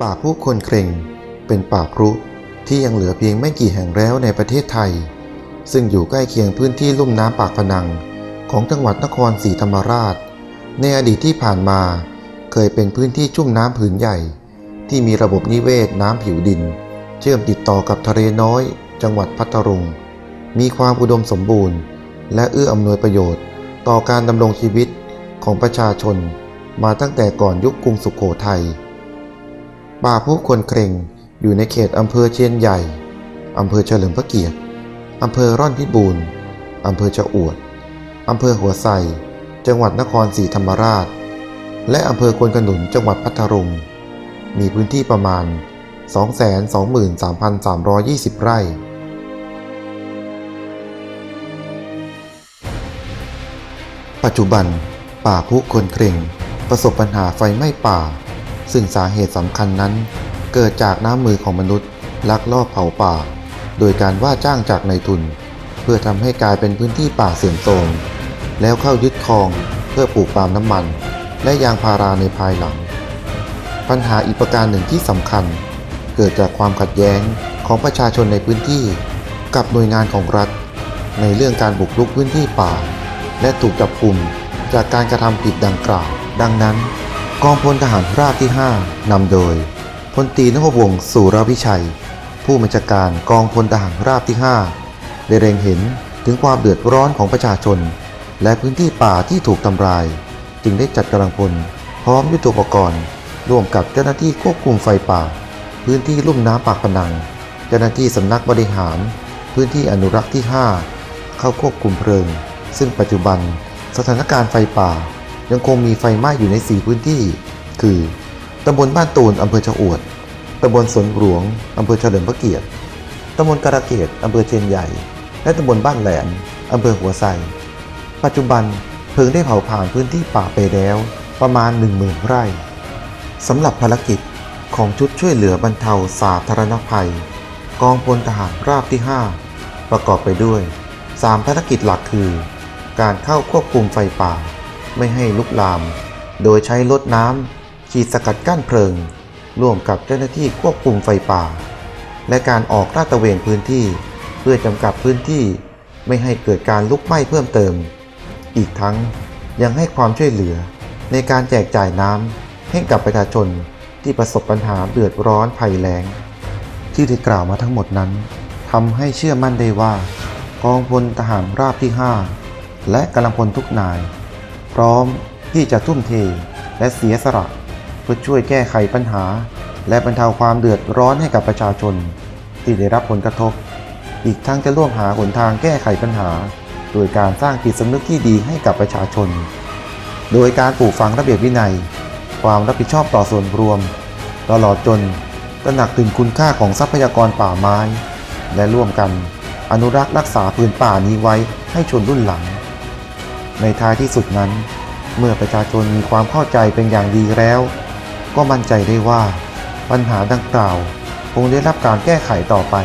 ป่าผู้คนเกรงเป็นป่าพรุที่ยังเหลือเพียงไม่กี่แห่งแล้วในประเทศไทย ซึ่งอยู่ใกล้เคียงพื้นที่ลุ่มน้ำปากพนัง ของจังหวัดนครศรีธรรมราช ในอดีตที่ผ่านมา เคยเป็นพื้นที่ชุ่มน้ำผืนใหญ่ ที่มีระบบนิเวศน้ำผิวดิน เชื่อมติดต่อกับทะเลน้อย จังหวัดพัทลุงมีความอุดมสมบูรณ์ และเอื้ออำนวยประโยชน์ ต่อการดำรงชีวิตของประชาชน มาตั้งแต่ก่อนยุคกรุงสุขโขทัย ป่าผู้คนเคร่งอยู่ในเขตอำเภอเชียนใหญ่ อำเภอเฉลิมพระเกียรติ อำเภอร่อนพิบูรณ์อำเภอชะอวด อำเภอหัวไซจังหวัดนครศรีธรรมราช และอำเภอควนขนุนจังหวัดพัทลุง มีพื้นที่ประมาณ 223,320 ไร่ ปัจจุบันป่าผู้คนเคร่งประสบปัญหาไฟไหม้ป่า ซึ่งสาเหตุสำคัญนั้น เกิดจากน้ำมือของมนุษย์ ลักลอบเผาป่า โดยการว่าจ้างจากนายทุน เพื่อทำให้กลายเป็นพื้นที่ป่าเสื่อมโทรมแล้วเข้ายึดครองเพื่อปลูกปาล์มน้ำมัน และยางพาราในภายหลัง ปัญหาอีกประการหนึ่งที่สำคัญ เกิดจากความขัดแย้งของประชาชนในพื้นที่ กับหน่วยงานของรัฐ ในเรื่องการบุกรุกพื้นที่ป่า และถูกจับกลุ่มจากการกระทำผิดดังกล่าว ดังนั้น กองพลทหารราบที่ 5 นำโดยพลตรีนพวงศ์สุรวิชัย ผู้บัญชาการกองพลทหารราบที่ 5 ได้เร็งเห็นถึงความเดือดร้อนของประชาชน และพื้นที่ป่าที่ถูกทำลาย จึงได้จัดกำลังพลพร้อมยุทโธปกรณ์ ร่วมกับเจ้าหน้าที่ควบคุมไฟป่า พื้นที่ลุ่มน้ำปากพนัง เจ้าหน้าที่สำนักบริหาร พื้นที่อนุรักษ์ที่ 5 เข้าควบคุมเพลิง ซึ่งปัจจุบันสถานการณ์ไฟป่า ยังคงมีไฟไหม้อยู่ใน 4 พื้นที่ คือตำบลบ้านตูนอำเภอชะอวดตำบลสวนหลวงอำเภอเฉลิมพระเกียรติตำบลกระเกดอำเภอเชียนใหญ่ และตำบลบ้านแหลมอำเภอหัวไซปัจจุบันเพลิงได้เผาผลาญพื้นที่ป่าไปแล้ว ประมาณ 10,000 ไร่สำหรับภารกิจของชุดช่วยเหลือบรรเทาสาธารณภัย กองพลทหารราบที่ 5 ประกอบไปด้วย 3 ภารกิจหลักคือ การเข้าควบคุมไฟป่า ไม่ให้ลุกลาม โดยใช้รถน้ำฉีดสกัดกั้นเพลิง ร่วมกับเจ้าหน้าที่ควบคุมไฟป่า และการออกลาดตระเวนพื้นที่ เพื่อจำกัดพื้นที่ ไม่ให้เกิดการลุกไหม้เพิ่มเติม อีกทั้งยังให้ความช่วยเหลือในการแจกจ่ายน้ำให้กับประชาชนที่ประสบปัญหาเดือดร้อนภัยแล้ง ที่ได้กล่าวมาทั้งหมดนั้นทำให้เชื่อมั่นได้ว่ากองพลทหารราบที่ 5 และกำลังพลทุกนาย ร้อมที่จะทุ่มเทและเสียสละเพื่อช่วยแก้ไขปัญหา และบรรเทาความเดือดร้อนให้กับประชาชน ที่ได้รับผลกระทบ อีกทั้งจะร่วมหาหนทางแก้ไขปัญหา โดยการสร้างจิตสำนึกที่ดีให้กับประชาชน โดยการปลูกฝังระเบียบวินัย ความรับผิดชอบต่อส่วนรวม ตลอดจนตระหนักถึงคุณค่าของทรัพยากรป่าไม้ และร่วมกัน อนุรักษ์รักษาพื้นป่านี้ไว้ให้ชนรุ่นหลัง ในท้ายที่สุดนั้น เมื่อประชาชนมีความเข้าใจเป็นอย่างดีแล้ว ก็มั่นใจได้ว่า ปัญหาดังกล่าว คงได้รับการแก้ไขต่อไป